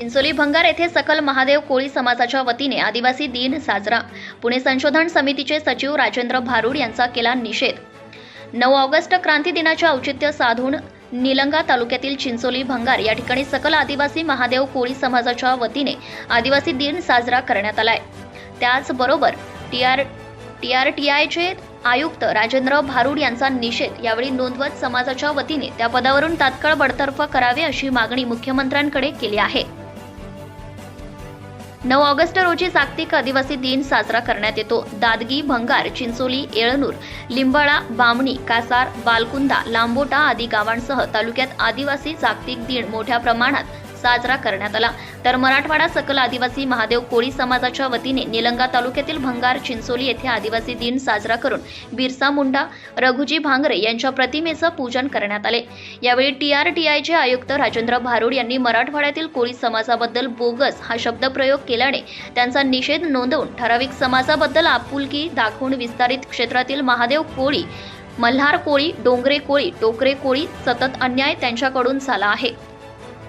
चिंचोली भंगार येथे सकल महादेव कोळी समाजाच्या वतीने आदिवासी दिन साजरा. पुणे संशोधन समितीचे सचिव राजेंद्र भारूड यांचा केला निषेध. नऊ ऑगस्ट क्रांती दिनाचे औचित्य साधून निलंगा तालुक्यातील चिंचोली भंगार या ठिकाणी सकल आदिवासी महादेव कोळी समाजाच्या वतीने आदिवासी दिन साजरा करण्यात आलाय. त्याचबरोबर T R T R T आयचे आयुक्त राजेंद्र भारूड यांचा निषेध यावेळी नोंदवत समाजाच्या वतीने त्या पदावरून तात्काळ बडतर्फ करावे अशी मागणी मुख्यमंत्र्यांकडे केली आहे. नऊ ऑगस्ट रोजी जागतिक आदिवासी दिन साजरा करण्यात येतो. दादगी भंगार चिंचोली येळनूर लिंबाळा बामणी कासार बालकुंदा लांबोटा आदी गावांसह तालुक्यात आदिवासी जागतिक दिन मोठ्या प्रमाणात साजरा करण्यात आला. तर मराठवाडा सकल आदिवासी महादेव कोळी समाजाच्या वतीने निलंगा तालुक्यातील भंगार चिंचोली येथे आदिवासी दिन साजरा करून बिरसा मुंडा रघुजी भांगरे यांच्या प्रतिमेचं पूजन करण्यात आले. यावेळी टीआरटीआयचे आयुक्त राजेंद्र भारूड यांनी मराठवाड्यातील कोळी समाजाबद्दल बोगस हा शब्दप्रयोग केल्याने त्यांचा निषेध नोंदवून ठराविक समाजाबद्दल आपुलकी दाखवून विस्तारित क्षेत्रातील महादेव कोळी मल्हार कोळी डोंगरे कोळी टोकरे कोळी सतत अन्याय त्यांच्याकडून झाला आहे.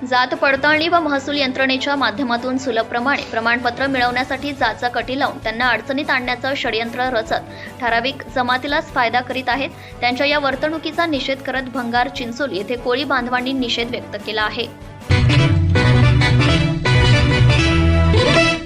जात पडताळणी व महसूल यंत्रणेच्या माध्यमातून सुलभप्रमाणे प्रमाणपत्र मिळवण्यासाठी जाचा कटी लावून त्यांना अडचणीत आणण्याचं षडयंत्र रचत ठराविक जमातीलाच फायदा करीत आहेत. त्यांच्या या वर्तणुकीचा निषेध करत भंगार चिंचोल येथे कोळी बांधवांनी निषेध व्यक्त केला आहे.